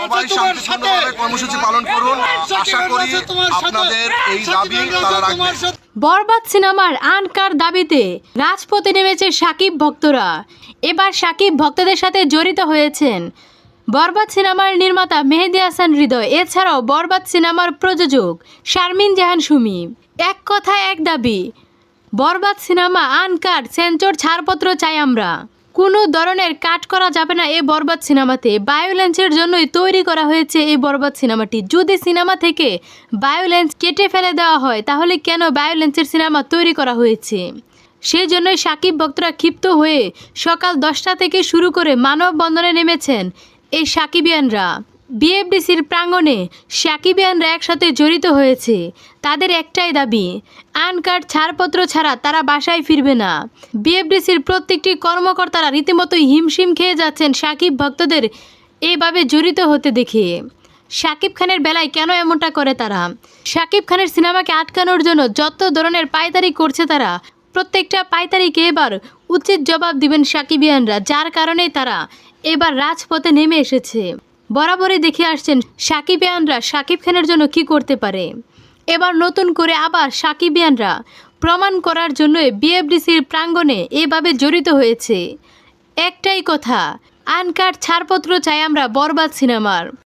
সবাই শান্তিপূর্ণভাবে কর্মসূচি পালন করুন। আশা করি আপনাদের এই দাবি তারা রাখবে। বরবাদ সিনেমার আনকার দাবিতে রাজপথে নেমেছে সাকিব ভক্তরা। এবার সাকিব ভক্তদের সাথে জড়িত হয়েছেন বরবাদ সিনেমার নির্মাতা মেহেদি হাসান হৃদয়। এছাড়াও বরবাদ সিনেমার প্রযোজক শারমিন জাহান সুমি। এক কথা এক দাবি বরবাদ সিনেমা আনকার সেন্সর ছাড়পত্র চাই আমরা। কোনো ধরনের কাট করা যাবে না এই বরবাদ সিনেমাতে। বায়োলেন্সের জন্যই তৈরি করা হয়েছে এই বরবাদ সিনেমাটি। যদি সিনেমা থেকে বায়োলেন্স কেটে ফেলে দেওয়া হয়, তাহলে কেন বায়োলেন্সের সিনেমা তৈরি করা হয়েছে? সেই জন্যই সাকিব ভক্তরা ক্ষিপ্ত হয়ে সকাল দশটা থেকে শুরু করে মানববন্ধনে নেমেছেন এই সাকিবিয়ানরা। বিএফডিসির প্রাঙ্গণে সাকিবিয়ানরা একসাথে জড়িত হয়েছে। তাদের একটাই দাবি আনকার্ড ছাড়পত্র ছাড়া তারা বাসায় ফিরবে না। বিএফডিসির প্রত্যেকটি কর্মকর্তারা রীতিমতো হিমশিম খেয়ে যাচ্ছেন সাকিব ভক্তদের এভাবে জড়িত হতে দেখে। শাকিব খানের বেলায় কেন এমনটা করে তারা? শাকিব খানের সিনেমাকে আটকানোর জন্য যত ধরনের পায়তারি করছে তারা, প্রত্যেকটা পায়তারিকে এবার উচিত জবাব দিবেন সাকিবিয়ানরা যার কারণে তারা এবার রাজপথে নেমে এসেছে। বরাবরই দেখে আসছেন সাকিব সাকিবিয়ানরা সাকিব খানের জন্য কি করতে পারে। এবার নতুন করে আবার সাকিব সাকিবিয়ানরা প্রমাণ করার জন্য বিএফডিসির প্রাঙ্গণে এভাবে জড়িত হয়েছে। একটাই কথা আনকাট ছাড়পত্র চাই আমরা বরবাদ সিনেমার।